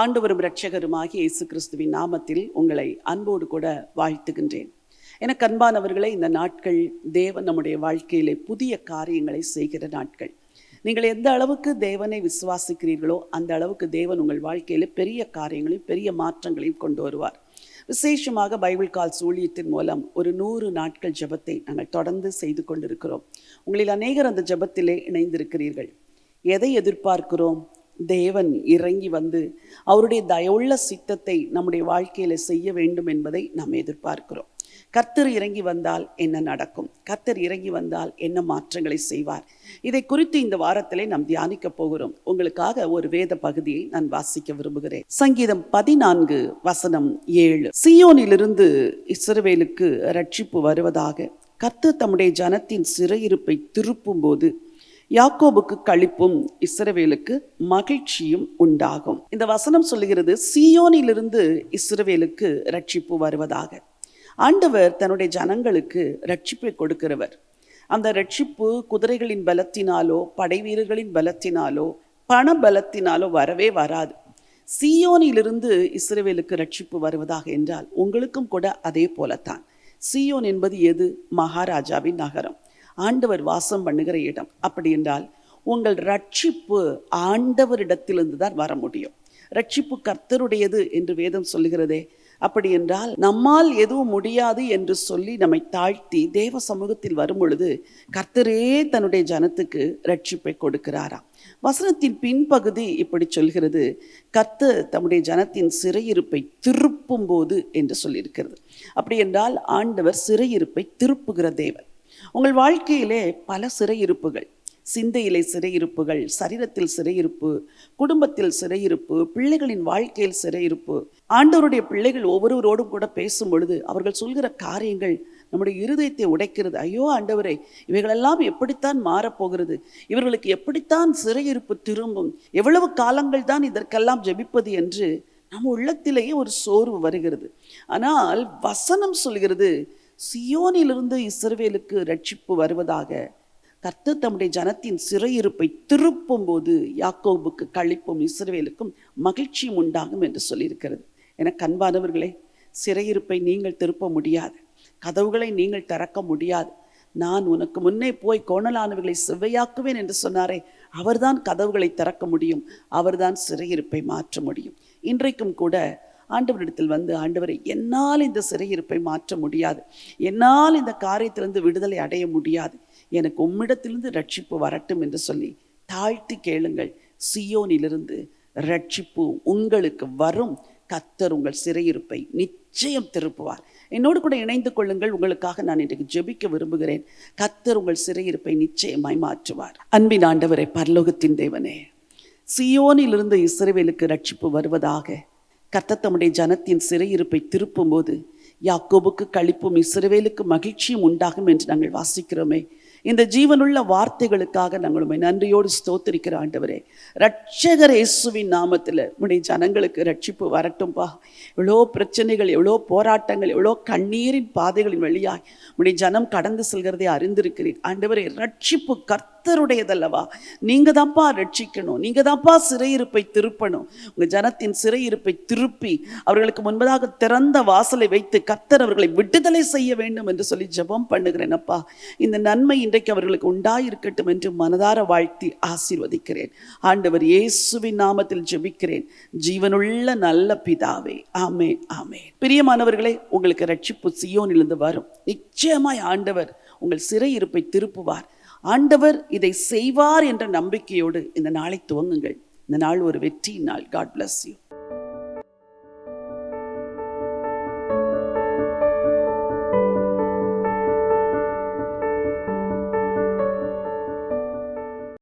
ஆண்டவரும் இரட்சகருமாகி இயேசு கிறிஸ்துவின் நாமத்தில் உங்களை அன்போடு கூட வாழ்த்துகின்றேன். எனக்கு அன்பானவர்களே இந்த நாட்கள் தேவன் நம்முடைய வாழ்க்கையிலே புதிய காரியங்களை செய்கிற நாட்கள். நீங்கள் எந்த அளவுக்கு தேவனை விசுவாசிக்கிறீர்களோ அந்த அளவுக்கு தேவன் உங்கள் வாழ்க்கையில பெரிய காரியங்களையும் பெரிய மாற்றங்களையும் கொண்டு வருவார். விசேஷமாக பைபிள் கால்ஸ் ஊழியத்தின் மூலம் ஒரு நூறு நாட்கள் ஜெபத்தை நாங்கள் தொடர்ந்து செய்து கொண்டிருக்கிறோம். உங்களில் அநேகர் அந்த ஜெபத்திலே இணைந்திருக்கிறீர்கள். எதை எதிர்பார்க்கிறோம்? தேவன் இறங்கி வந்து அவருடைய தயவுள்ள சித்தத்தை நம்முடைய வாழ்க்கையில செய்ய வேண்டும் என்பதை நாம் எதிர்பார்க்கிறோம். கர்த்தர் இறங்கி வந்தால் என்ன நடக்கும்? கர்த்தர் இறங்கி வந்தால் என்ன மாற்றங்களை செய்வார்? இதை குறித்து இந்த வாரத்திலே நாம் தியானிக்க போகிறோம். உங்களுக்காக ஒரு வேத பகுதியை நான் வாசிக்க விரும்புகிறேன். சங்கீதம் பதினான்கு வசனம் ஏழு. சியோனிலிருந்து இஸ்ரவேலுக்கு ரட்சிப்பு வருவதாக கர்த்தர் தம்முடைய ஜனத்தின் சிறையிருப்பை திருப்பும் போது யாக்கோபுக்கு களிப்பும் இஸ்ரவேலுக்கு மகிழ்ச்சியும் உண்டாகும். இந்த வசனம் சொல்லுகிறது சியோனிலிருந்து இஸ்ரவேலுக்கு ரட்சிப்பு வருவதாக. ஆண்டவர் தன்னுடைய ஜனங்களுக்கு ரட்சிப்பை கொடுக்கிறவர். அந்த ரட்சிப்பு குதிரைகளின் பலத்தினாலோ படை வீரர்களின் பலத்தினாலோ பண பலத்தினாலோ வரவே வராது. சியோனிலிருந்து இஸ்ரவேலுக்கு ரட்சிப்பு வருவதாக என்றால் உங்களுக்கும் கூட அதே போலத்தான். சியோன் என்பது எது? மகாராஜாவின் நகரம். ஆண்டவர் வாசம் பண்ணுகிற இடம். அப்படி என்றால் உங்கள் ரட்சிப்பு ஆண்டவரிடத்திலிருந்து தான் வர முடியும். ரட்சிப்பு கர்த்தருடையது என்று வேதம் சொல்லுகிறதே. அப்படி என்றால் நம்மால் எதுவும் முடியாது என்று சொல்லி நம்மை தாழ்த்தி தேவ சமூகத்தில் வரும் பொழுது கர்த்தரே தன்னுடைய ஜனத்துக்கு ரட்சிப்பை கொடுக்கிறாராம் வசனத்தின் பின்பகுதி இப்படி சொல்கிறது. கர்த்தர் தம்முடைய ஜனத்தின் சிறையிருப்பை திருப்பும் போது என்று சொல்லியிருக்கிறது. அப்படி என்றால் ஆண்டவர் சிறையிருப்பை திருப்புகிற தேவன். உங்கள் வாழ்க்கையிலே பல சிறையிருப்புகள். சிந்தையிலே சிறையிருப்புகள் சரீரத்தில் சிறையிருப்பு குடும்பத்தில் சிறையிருப்பு பிள்ளைகளின் வாழ்க்கையில் சிறையிருப்பு. ஆண்டவருடைய பிள்ளைகள் ஒவ்வொருவரோடும் கூட பேசும் பொழுது அவர்கள் சொல்கிற காரியங்கள் நம்முடைய இருதயத்தை உடைக்கிறது. ஐயோ ஆண்டவரை இவைகளெல்லாம் எப்படித்தான் மாறப்போகிறது? இவர்களுக்கு எப்படித்தான் சிறையிருப்பு திரும்பும்? எவ்வளவு காலங்கள் தான் இதற்கெல்லாம் ஜெபிப்பது என்று நம்ம உள்ளத்திலேயே ஒரு சோர்வு வருகிறது. ஆனால் வசனம் சொல்கிறது சியோனிலிருந்து இஸ்ரவேலுக்கு ரட்சிப்பு வருவதாக கர்த்தர் தம்முடைய ஜனத்தின் சிறையிருப்பை திருப்பும் போது யாக்கோபுக்கு கழிப்பும் இஸ்ரவேலுக்கும் மகிழ்ச்சியும் உண்டாகும் என்று சொல்லியிருக்கிறது. என கண்பானவர்களே சிறையிருப்பை நீங்கள் திருப்ப முடியாது. கதவுகளை நீங்கள் திறக்க முடியாது. நான் உனக்கு முன்னே போய் கோணலானவர்களை செவ்வையாக்குவேன் என்று சொன்னாரே அவர்தான் கதவுகளை திறக்க முடியும். அவர்தான் சிறையிருப்பை மாற்ற முடியும். இன்றைக்கும் கூட ஆண்டவரிடத்தில் வந்து ஆண்டவரை என்னால் இந்த சிறையிருப்பை மாற்ற முடியாது. என்னால் இந்த காரியத்திலிருந்து விடுதலை அடைய முடியாது. எனக்கு உம்மிடத்திலிருந்து ரட்சிப்பு வரட்டும் என்று சொல்லி தாழ்த்தி கேளுங்கள். சியோனிலிருந்து ரட்சிப்பு உங்களுக்கு வரும். கத்தர் உங்கள் சிறையிருப்பை நிச்சயம் திருப்புவார். என்னோடு கூட இணைந்து கொள்ளுங்கள். உங்களுக்காக நான் இன்றைக்கு ஜெபிக்க விரும்புகிறேன். கத்தர் உங்கள் சிறையிருப்பை நிச்சயமாய் மாற்றுவார். அன்பின் ஆண்டவரை பரலோகத்தின் தேவனே சியோனிலிருந்து இஸ்ரேவேலுக்கு ரட்சிப்பு வருவதாக கர்த்தர் தம்முடைய ஜனத்தின் சிறையிருப்பை திருப்பும் போது யாக்கோபுக்கு கழிப்பும் இஸ்ரவேலுக்கு மகிழ்ச்சியும் உண்டாகும் என்று நாங்கள் வாசிக்கிறோமே. இந்த ஜீவனுள்ள வார்த்தைகளுக்காக நாங்கள் உண்மை நன்றியோடு ஸ்தோத்திரிக்கிற ஆண்டவரே. ரட்சகர் இயேசுவின் நாமத்தில் உடைய ஜனங்களுக்கு ரட்சிப்பு வரட்டும்பா. எவ்வளோ பிரச்சனைகள் எவ்வளோ போராட்டங்கள் எவ்வளோ கண்ணீரின் பாதைகளின் வழியாய் உடைய ஜனம் கடந்து செல்கிறதை அறிந்திருக்கிறீர். ஆண்டவரே ரட்சிப்பு கர்த்தருடையதல்லவா? நீங்கள் தான்ப்பா ரட்சிக்கணும். நீங்கள் தான்ப்பா சிறையிருப்பை திருப்பணும். உங்க ஜனத்தின் சிறையிருப்பை திருப்பி அவர்களுக்கு முன்பதாக திறந்த வாசலை வைத்து கர்த்தர் அவர்களை விடுதலை செய்ய வேண்டும் என்று சொல்லி ஜெபம் பண்ணுகிறேன் அப்பா இந்த நன்மை இன்றைக்கு அவர்களுக்கு உண்டாயிருக்கட்டும் என்று மனதார வாழ்த்தி ஆசீர்வதிக்கிறேன். ஆண்டவர் இயேசுவின் நாமத்தில் ஜெபிக்கிறேன். ஜீவனுள்ள நல்ல பிதாவே. ஆமே ஆமே பிரியமானவர்களே உங்களுக்கு ரட்சிப்பு சியோனிலிருந்து வரும். நிச்சயமாய் ஆண்டவர் உங்கள் சிறையிருப்பை திருப்புவார். ஆண்டவர் இதை செய்வார் என்ற நம்பிக்கையோடு இந்த நாளை துவங்குங்கள். இந்த நாள் ஒரு வெற்றி நாள். God bless you